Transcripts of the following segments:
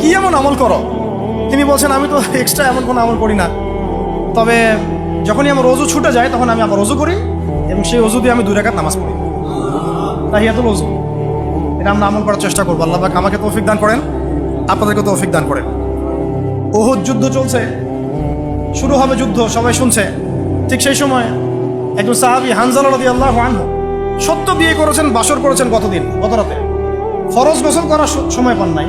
কি এমন আমল করো? তিনি বলছেন, আমি তো এক্সট্রা এমন কোনো আমল করি না। তবে যখনই আমার রোজু ছুটে যায়, তখন আমি আমার রোজু করি এবং সেই রোজু দিয়ে আমি দুই রেখাত নামাজ পড়ি। তাহিয়াতুল রোজু। এটা আমরা আমল করার চেষ্টা করব। আল্লাহ আমাকে তৌফিক দান করেন, আপনাদেরকে তৌফিক দান করেন। ওহুদ যুদ্ধ চলছে। শুরু হবে যুদ্ধ, সবাই শুনছে। ঠিক সেই সময় একজন সাহাবি হানজাল রদি আল্লাহ আনহু সত্য বিয়ে করেছেন, বাসর করেছেন গতদিন, গত রাতে। ফরজ গোসল করার সময় পান নাই।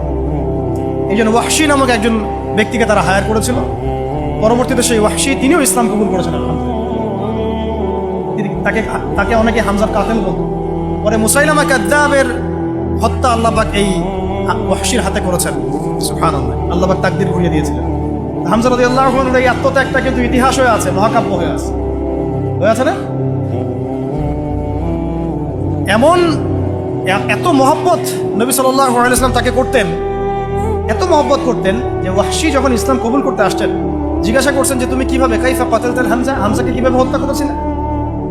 এই জন্য ওয়াহশি নামক একজন ব্যক্তিকে তারা হায়ার করেছিল। পরবর্তীতে সেই ওয়াহশি তিনিও ইসলাম কবুল করেছেন তাকে তাকে অনেকে হামজার কাতেল বলতো। পরে মুসাইলামা কাদ্দাবের হত্যা আল্লাহবাক এই ওয়াহশির হাতে করেছেন। সুহান আল্লাহবাক তাকদির ঘুরিয়ে দিয়েছিলেন। হামজা রদি আল্লাহ এই আত্মত্যাগটা কিন্তু ইতিহাস হয়ে আছে, মহাকাব্য হয়ে আছে। হয়ে আছে না? এমন এত মহব্বত নবী সাল্লাহ ইসলাম তাকে করতেন এত মহব্বত করতেন যে ওয়াহশি যখন ইসলাম কবুল করতে আসতেন, জিজ্ঞাসা করছেন যে তুমি কীভাবে কাইফা কাতালতেন হামজা, হামজাকে কীভাবে হত্যা করেছিলেন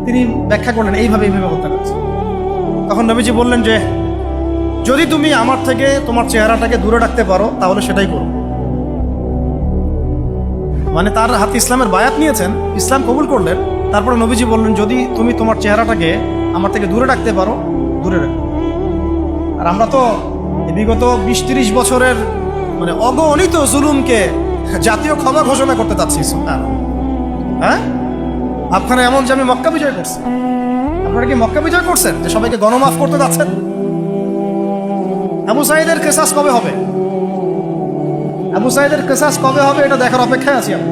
তিনি ব্যাখ্যা করলেন, এইভাবে এইভাবে হত্যা করেছে। তখন নবীজি বললেন যে, যদি তুমি আমার থেকে তোমার চেহারাটাকে দূরে রাখতে পারো, তাহলে সেটাই করো। মানে তার হাতে ইসলামের বায়াত নিয়েছেন, ইসলাম কবুল করলেন, তারপরে নবীজি বললেন, যদি তুমি তোমার চেহারাটাকে আমার থেকে দূরে রাখতে পারো, দূরে রাখো। আর আমরা তো বিগত বিশ তিরিশ বছরের মানে অগণিত জুলুমকে জাতীয় ক্ষমা ঘোষণা করতে চাচ্ছি। হ্যাঁ? আপনারা এমন যে আমি মক্কা বিজয় করছি। আপনারা কি মক্কা বিজয় করছেন? যে সবাইকে গণমাফ করতে যাচ্ছেন? আবু সাইদের কেসাস কবে হবে? আবু সাইদের কেসাস কবে হবে এটা দেখার অপেক্ষায় আছি আমি।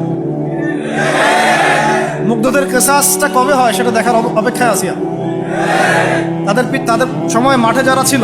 মুগ্ধদের কেসাসটা কবে হয় সেটা দেখার অপেক্ষায় আছি আমি। তাদের তাদের সময় মাঠে যারা ছিল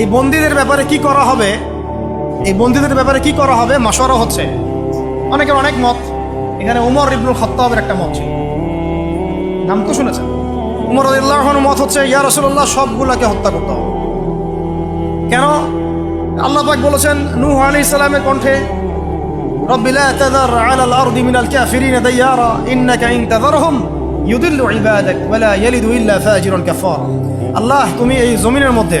এই বন্দীদের ব্যাপারে কি করা হবে এই বন্দীদের ব্যাপারে কি করা হবে মাসোয়ারা হচ্ছে অনেকের অনেক মত এখানে উমর ইবনুল খত্তাবের একটা মত ছিল নাম তো শুনেছেন উমর আল্লাহর মত হচ্ছে ইয়া রসুল্লাহ সবগুলাকে হত্যা করতে হবে কেন আল্লাহ পাক বলেছেন নূহ আলাইহিস সালামের কণ্ঠে رب لا تذر على الأرض من الكافرين ديارا إنك إن تذرهم يضل عبادك ولا يلد إلا فاجر كفارا আল্লাহ তুমি এই জমিনের মধ্যে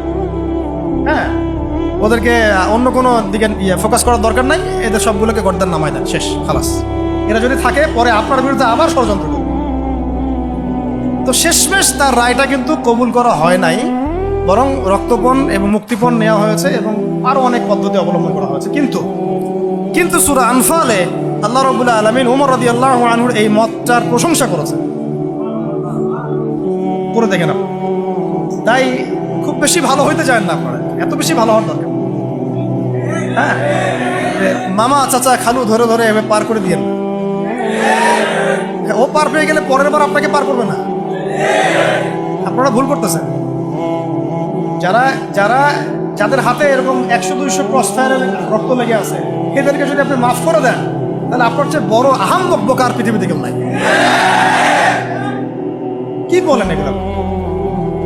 হ্যাঁ। ওদেরকে অন্য কোনো দিকে ইয়ে ফোকাস করার দরকার নাই। এদের সবগুলোকে গর্দান নামায় দেন, শেষ, খালাস। এরা যদি থাকে, পরে আপনার বিরুদ্ধে আবার ষড়যন্ত্র করবে। তো শেষমেশ তার রায়টা কিন্তু কবুল করা হয় নাই, বরং রক্তপণ এবং মুক্তিপণ নেওয়া হয়েছে এবং আরও অনেক পদ্ধতি অবলম্বন করা হয়েছে। কিন্তু কিন্তু সুরা আনফালে আল্লাহ রবুল্লাহ আলমিন উমর রদি আল্লাহ আনহুর এই মতটার প্রশংসা করেছে করে দেখে না তাই খুব বেশি ভালো হইতে চান না আপনারা। এত বেশি ভালো হওয়ার দরকার। হ্যাঁ? মামা, চাচা, খালু, ধরে ধরে এভাবে পার করে দিয়ে ও পার পেয়ে গেলে পরের বার আপনাকে পার করবে না। আপনারা ভুল করতেছেন। যারা যারা, যাদের হাতে এরকম একশো, দুইশো ক্রস ফায়ারের রক্ত লেগে আছে, এদেরকে যদি আপনি মাফ করে দেন, তাহলে আপনার চেয়ে বড় আহাম বক্বকার পৃথিবীতে কেউ নাই। কি বলেন এগুলো?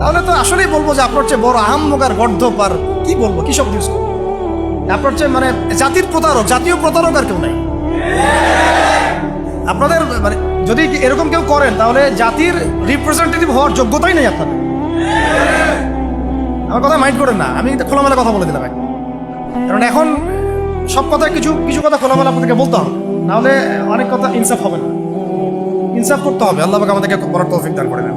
তাহলে তো আসলেই বলব যে আপনার চেয়ে বড় আহাম্মকার গর্ধপ আর কি বলব? কি সব ইউজ আপনার চেয়ে মানে জাতির প্রতারক, জাতীয় প্রতারক আর কেউ নাই। আপনাদের মানে যদি এরকম কেউ করেন, তাহলে জাতির রিপ্রেজেন্টেটিভ হওয়ার যোগ্যতাই নেই আপনাদের। আমার কথা মাইন্ড করেন না, আমি খোলামেলা কথা বলে দিলাম কারণ এখন সব কথা কিছু কিছু কথা খোলামেলা আপনাদেরকে বলতে হবে। নাহলে অনেক কথা ইনসাফ হবে না। ইনসাফ করতে হবে। আল্লাহ আমাদেরকে বড় তৌফিক দান করে দেন।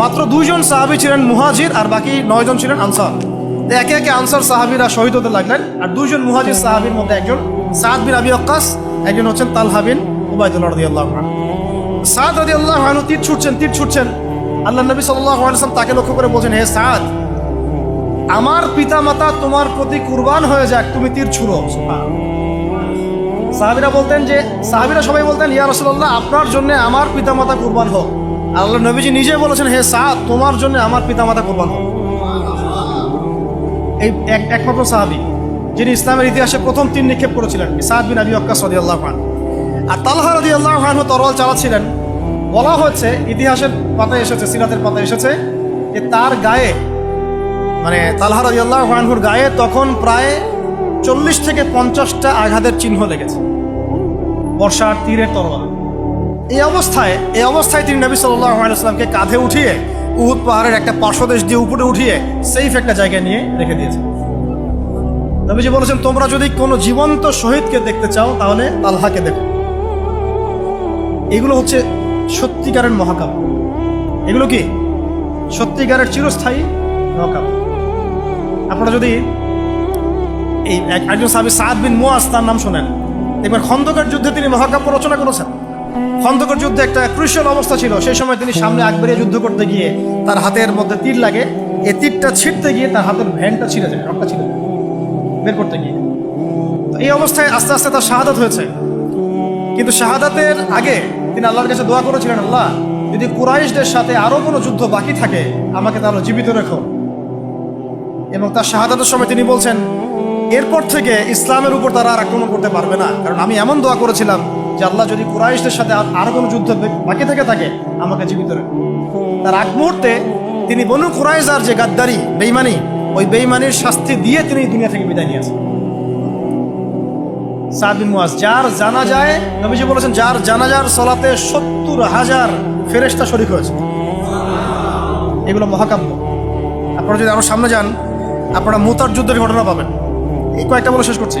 মাত্র দুইজন সাহাবি ছিলেন মুহাজির আর বাকি নয়জন ছিলেন আনসার। একে একে আনসার সাহাবিরা শহীদ হতে লাগলেন আর দুইজন মুহাজির সাহাবির মধ্যে একজন সাদ বিন আবি আক্কাস একজন হচ্ছেন তালহা বিন উবাইদুল্লাহ রাদিয়াল্লাহু আনহু। সাদ রাদিয়াল্লাহু আনহু তীর ছুটছেন তীর ছুটছেন। আল্লাহ নবী আলাইহি তাকে লক্ষ্য করে বলছেন, হে সাদ, আমার পিতামাতা তোমার প্রতি কুরবান হয়ে যাক, তুমি তীর ছুড়ো। সাহাবিরা বলতেন যে, সাহাবিরা সবাই বলতেন, ইয়া রাসূলুল্লাহ, আপনার জন্য আমার পিতা মাতা কুরবান হোক। আল্লাহ নবীজি নিজে বলেছেন, হে সাদ তোমার জন্য আমার পিতামাতা কুরবান হোক এই এক- একমাত্র সাহাবি, যিনি ইসলামের ইতিহাসে প্রথম তিন নিক্ষেপ করেছিলেন, সাদ বিন আবি অক্কাস আল্লাহ খান আর তালহা রাদিয়াল্লাহু আনহু তরোয়াল চালাচ্ছিলেন। বলা হচ্ছে ইতিহাসের পাতায় এসেছে, সিরাতের পাতায় এসেছে, যে তার গায়ে মানে তালহা রাদিয়াল্লাহু আনহুর গায়ে তখন প্রায় চল্লিশ থেকে পঞ্চাশটা আঘাতের চিহ্ন লেগেছে। বর্ষার তীরের তরোয়াল। এই অবস্থায় এই অবস্থায় তিনি নবী সাল্লাল্লাহু কাঁধে উঠিয়ে উহুদ পাহাড়ের একটা পার্শ্বদেশ দিয়ে উপরে উঠিয়ে সেইফ একটা জায়গায় নিয়ে রেখে দিয়েছে নবীজি বলেছেন, তোমরা যদি কোনো জীবন্ত শহীদকে দেখতে চাও, তাহলে তালহাকে দেখো। এগুলো হচ্ছে সত্যিকারের মহাকাব্য। এগুলো কি? সত্যিকারের চিরস্থায়ী মহাকাব্য। আপনারা যদি এই একজন সাহাবি সাদ বিন মুয়াজ তার নাম শোনেন এবার খন্দকার যুদ্ধে তিনি মহাকাব্য রচনা করেছেন। খন্দকার যুদ্ধে একটা ক্রুশিয়াল অবস্থা ছিল। সেই সময় তিনি সামনে আগ বেরিয়ে যুদ্ধ করতে গিয়ে তার হাতের মধ্যে তীর লাগে। এই তীরটা ছিটতে গিয়ে তার হাতের ভ্যানটা ছিঁড়ে যায় রক্তটা ছিঁড়ে বের করতে গিয়ে। তো এই অবস্থায় আস্তে আস্তে তার শাহাদাত হয়েছে। কিন্তু শাহাদাতের আগে তিনি আল্লাহর কাছে দোয়া করেছিলেন, আল্লাহ, যদি কুরাইশদের সাথে আরও কোনো যুদ্ধ বাকি থাকে, আমাকে তাহলে জীবিত রেখো। এবং তার শাহাদাতের সময় তিনি বলছেন, এরপর থেকে ইসলামের উপর তারা আর আক্রমণ করতে পারবে না। কারণ আমি এমন দোয়া করেছিলাম যে আল্লাহ যদি কুরাইশদের সাথে আর কোনো যুদ্ধ বাকি থেকে থাকে, আমাকে জীবিত রেখো তার আগ মুহূর্তে তিনি বনু কুরাইজার যে গাদ্দারি বেইমানি ওই বেইমানির শাস্তি দিয়ে তিনি দুনিয়া থেকে বিদায় নিয়েছেন যার জানা যায় নবীজি বলেছেন, যার জানাজার সলাতে সত্তর হাজার ফেরেশতা শরিক হয়েছে। এগুলো মহাকাব্য। আপনারা যদি আরও সামনে যান, আপনারা মুতার যুদ্ধের ঘটনা পাবেন। এই কয়েকটা বলে শেষ করছি।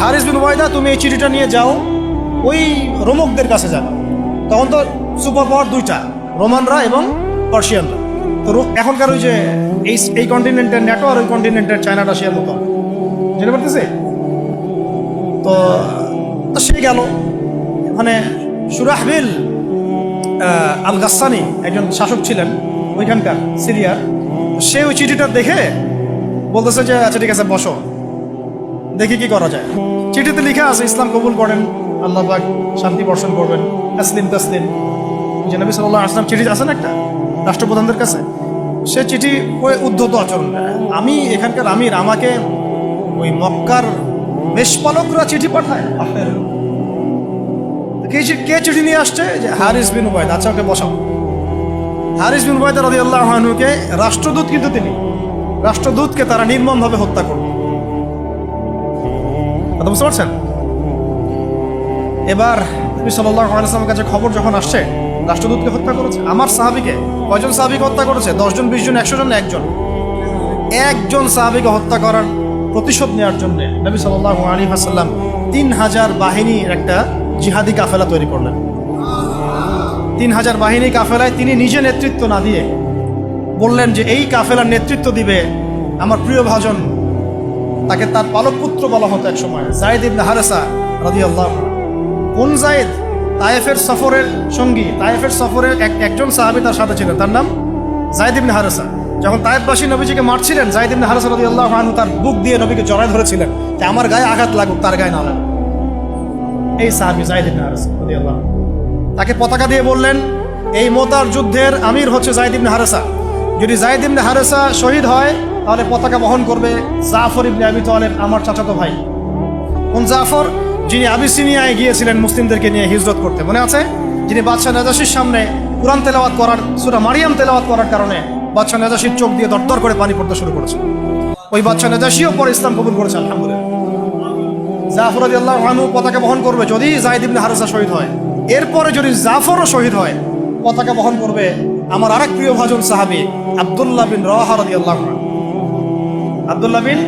হারিস বিন ওয়াইদা তুমি এই চিঠিটা নিয়ে যাও, ওই রোমকদের কাছে যাবে তখন তো সুপার পাওয়ার দুইটা, রোমানরা এবং পার্সিয়ানরা। তো এখনকার ওই যে এই এই কন্টিনেন্টের ন্যাটো আর ওই কন্টিনেন্টের চায়না রাশিয়ার মতো যেতে পারতেছে? তো সে গেল। মানে সুরাহবিল আল গাসানি একজন শাসক ছিলেন ওইখানকার, সিরিয়ার। সে ওই চিঠিটা দেখে বলতেছে যে আচ্ছা ঠিক আছে, বসো। দেখি কি করা যায়। চিঠিতে লিখা আছে, ইসলাম কবুল করেন, আল্লাহ পাক শান্তি বর্ষণ করবেন, তাসলিম তাসলিম। যে নবী সাল্লাহ আসলাম চিঠি আছে না একটা? রাষ্ট্রপ্রধানদের কাছে? সে চিঠি ওই উদ্ধত আচরণ আমি এখানকার আমির, আমাকে ওই মক্কার মেষপালকরা চিঠি পাঠায়। কে কে চিঠি নিয়ে আসছে? যে হারিস বিন উবায়দ। আচ্ছা ওকে বসাও। হারিস বিন উবায়দ রাজি আল্লাহ আহনুকে রাষ্ট্রদূত কিন্তু তিনি। রাষ্ট্রদূতকে তারা নির্মমভাবে হত্যা করল। কথা বুঝতে পারছেন? এবার নবী কাছে খবর যখন আসছে, রাষ্ট্রদূতকে হত্যা করেছে। আমার সাহাবিকে, কয়জন সাহাবিকে হত্যা করেছে? দশজন বিশ জন একশো জন একজন? একজন সাহাবিকে হত্যা করার প্রতিশোধ নেওয়ার জন্য নবী সাল্লাহ আলী হাসাল্লাম তিন হাজার বাহিনীর একটা জিহাদি কাফেলা তৈরি করলেন। তিন হাজার বাহিনী কাফেলায় তিনি নিজে নেতৃত্ব না দিয়ে বললেন যে, এই কাফেলার নেতৃত্ব দিবে আমার প্রিয় ভাজন তাকে তার পালক পুত্র বলা হতো এক সময়, জায়দ ইবনে হারেসা রাদি আল্লাহ কোন জায়েদ? তায়েফের সফরের সঙ্গী, তায়েফের সফরের এক একজন সাহাবি তার সাথে ছিলেন। তার নাম জায়দ ইবনে হারেসা। যখন তায়েফবাসী নবীজিকে মারছিলেন, জায়দ ইবনে হারেসা রাদি আল্লাহ আনহু তার বুক দিয়ে নবীকে জড়ায় ধরেছিলেন যে, আমার গায়ে আঘাত লাগুক, তার গায়ে না লাগুক। এই সাহাবি জায়দ ইবনে হারেসা রাদি আল্লাহ তাকে পতাকা দিয়ে বললেন, এই মোতার যুদ্ধের আমির হচ্ছে জায়দ ইবনে হারেসা। যদি জায়দ ইবনে হারেসা শহীদ হয় তাহলে পতাকা বহন করবে জাফর ইবনে আবি তালেব, আমার চাচাতো ভাই। কোন জাফর? যিনি আবিসিনিয়ায় গিয়েছিলেন মুসলিমদেরকে নিয়ে হিজরত করতে। মনে আছে? যিনি বাদশাহ নাজাসির সামনে কোরআন তেলাওয়াত করার, সুরা মারিয়াম তেলাওয়াত করার কারণে বাদশাহ নাজাসির চোখ দিয়ে দরদর করে পানি পড়তে শুরু করেছে। ওই বাদশাহ নাজাসিও পরে ইসলাম কবুল করেছে, আলহামদুলিল্লাহ। জাফর আদি আল্লাহ আনহু পতাকা বহন করবে যদি জাহিদ ইবনে হারেসা শহীদ হয়। এরপরে যদি জাফরও শহীদ হয়, পতাকা বহন করবে আমার আরেক প্রিয় ভাজন সাহাবি, আব্দুল্লাহ বিন রওয়াহা রাদিয়াল্লাহু আনহু। আব্দুল্লাহ বিন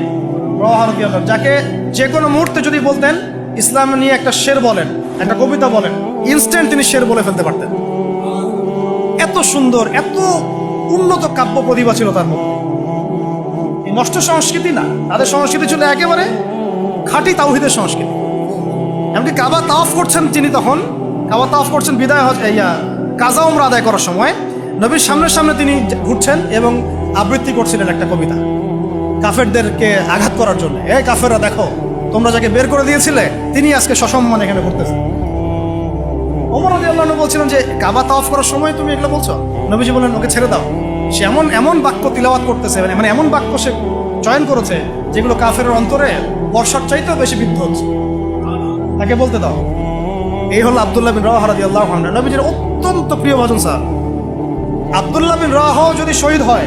যাকে যে কোনো মুহূর্তে যদি বলতেন, ইসলাম নিয়ে একটা শের বলেন, একটা কবিতা বলেন ইনস্ট্যান্ট তিনি শের বলে ফেলতে পারতেন। এত সুন্দর, এত উন্নত কাব্য প্রতিভা ছিল তার মধ্যে। নষ্ট সংস্কৃতি না, তাদের সংস্কৃতি ছিল একেবারে খাঁটি তাওহিদের সংস্কৃতি। এমনকি কাবা তাওয়াফ করছেন তিনি তখন, কাবা তাওয়াফ করছেন বিদায় ইয়া কাজা উমরা আদায় করার সময়, নবীর সামনে সামনে তিনি ঘুরছেন এবং আবৃত্তি করছিলেন একটা কবিতা। কাফেরদেরকে আঘাত করার জন্য। এই কাফেররা, দেখো, তোমরা যাকে বের করে দিয়েছিলে, তিনি আজকে সসম্মান এখানে ঘুরতেছেন ওমর আলী আল্লাহ বলছিলেন যে, কাবা তাওয়াফ করার সময় তুমি এগুলো বলছো? নবীজি বললেন, ওকে ছেড়ে দাও। সে এমন এমন বাক্য তিলাওয়াত করতেছে মানে মানে এমন বাক্য সে চয়ন করেছে, যেগুলো কাফের অন্তরে বর্ষার চাইতেও বেশি বিদ্ধ হচ্ছে। তাকে বলতে দাও, এই হলো আবদুল্লাহ বিন রাহ রাদি আল্লাহ নবীজির অত্যন্ত প্রিয় ভজন, স্যার। আবদুল্লাহ বিন রাহ যদি শহীদ হয়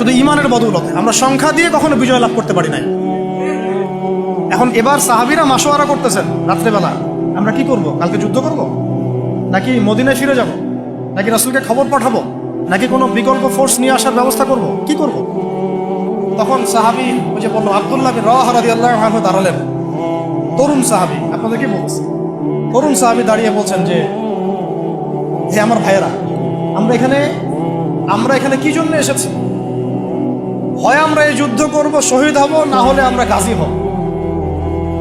শুধু ইমানের বদৌলতে। আমরা সংখ্যা দিয়ে কখনো বিজয় লাভ করতে পারি নাই। এখন এবার সাহাবিরা মাসোয়ারা করতেছেন রাত্রেবেলা। আমরা কি করব? কালকে যুদ্ধ করব? নাকি মদিনায় ফিরে যাব? নাকি রাসুলকে খবর পাঠাবো? নাকি কোনো বিকল্প ফোর্স নিয়ে আসার ব্যবস্থা করব? কি করব? তখন সাহাবি ওই যে বলল, আবদুল্লাহ বিন রাহ রাদিয়াল্লাহু আনহু দাঁড়ালেন। তরুণ সাহাবি আপনাদেরকে বলছি? তরুণ সাহাবি দাঁড়িয়ে বলছেন যে আমার ভাইয়েরা, আমরা এখানে আমরা এখানে কি জন্য এসেছি? হয় আমরা এই যুদ্ধ করব, শহীদ হব, না হলে আমরা গাজী হব।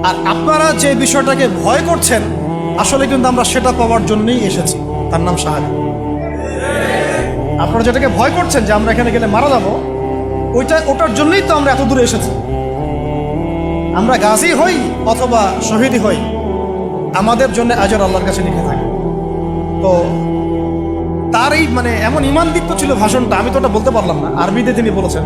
আর আপনারা যে বিষয়টাকে ভয় করছেন, আসলে কিন্তু আমরা সেটা পাওয়ার জন্যই এসেছি। তার নাম সাহায্য আপনারা যেটাকে ভয় করছেন যে আমরা এখানে গেলে মারা যাব, ওইটা, ওটার জন্যই তো আমরা এত দূরে এসেছি। আমরা গাজী হই অথবা শহীদই হই, আমাদের জন্য আজর আল্লাহর কাছে লিখে থাকে। তো তার এই মানে এমন ইমান দিক্ত ছিল ভাষণটা, আমি তো ওটা বলতে পারলাম না। আরবিতে তিনি বলেছেন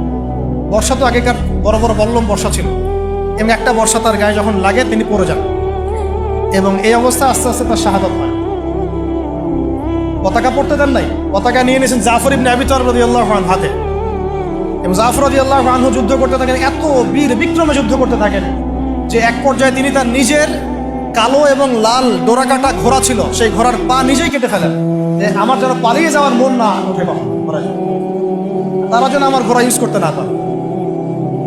বর্ষা তো আগেকার বড় বড় বল্লম বর্ষা ছিল। এবং একটা বর্ষা তার গায়ে যখন লাগে তিনি পড়ে যান। এবং এই অবস্থা আস্তে আস্তে তার শাহাদত হয়। পতাকা পড়তে দেন নাই। পতাকা নিয়ে নিয়েছেন জাফর ইবনে আবি তালিব রাদিয়াল্লাহু আনহু হাতে। এবং জাফর রাদিয়াল্লাহু আনহু যুদ্ধ করতে থাকেন, এত বীর বিক্রমে যুদ্ধ করতে থাকেন যে এক পর্যায়ে তিনি তার নিজের কালো এবং লাল ডোরাকাটা ঘোড়া ছিল, সেই ঘোড়ার পা নিজেই কেটে ফেলেন। যে আমার যেন পালিয়ে যাওয়ার মন না ওঠে কখন। তারা যেন আমার ঘোড়া ইউজ করতে না পারে।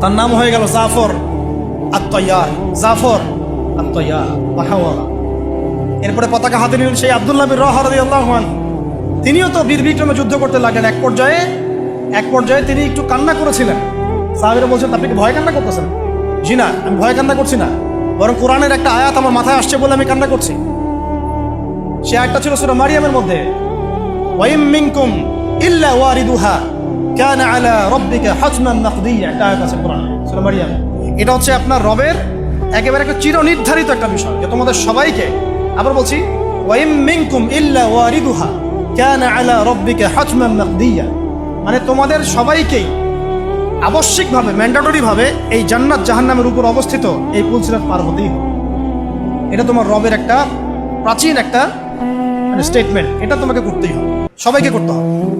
তার নাম হয়ে গেল জাফর আত্ময়ার জাফর আত্ময়ার এরপরে পতাকা হাতে নিলেন সেই আবদুল্লাহ বিন রহরদি আল্লাহমান তিনিও তো বীর বিক্রমে যুদ্ধ করতে লাগলেন। এক পর্যায়ে এক পর্যায়ে তিনি একটু কান্না করেছিলেন। সাহাবিরা বলছেন আপনি কি ভয় কান্না করতেছেন? জি না, আমি ভয় কান্না করছি না। বরং কোরআনের একটা আয়াত আমার মাথায় আসছে বলে আমি কান্না করছি। সে আয়াতটা ছিল সুরা মারিয়ামের মধ্যে। ওয়াইম মিনকুম ইল্লা ওয়ারিদুহা। কানা আলা রাব্বিকা হাতমান মাকদিয়া। মারিয়াম। এটা হচ্ছে আপনার রবের একেবারে একটা চিরনির্ধারিত একটা বিষয় যে তোমাদের সবাইকে আবার বলছি ওয়াইম মিনকুম ইল্লা ওয়ারিদুহা কানা আলা রাব্বিকা হাতমান মাকদিয়া। মানে তোমাদের সবাইকেই আবশ্যিকভাবে, ম্যান্ডাটরিভাবে এই জান্নাত জাহান্নামের উপর অবস্থিত এই পুলসিরাত পার হতেই হবে। এটা তোমার রবের একটা প্রাচীন একটা মানে স্টেটমেন্ট এটা তোমাকে করতেই হবে। সবাইকে করতে হবে।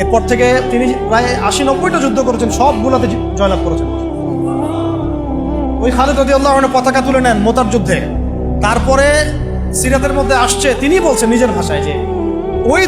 এরপর থেকে তিনি প্রায় আশি নব্বইটা যুদ্ধ করেছেন সবগুলোতে জয়লাভ করেছেন। ওই খালেদ রদিউল্লাহ পতাকা তুলে নেন মোতার যুদ্ধে। তারপরে সিরাতের মধ্যে আসছে, তিনি বলছেন নিজের ভাষায় যে, ওই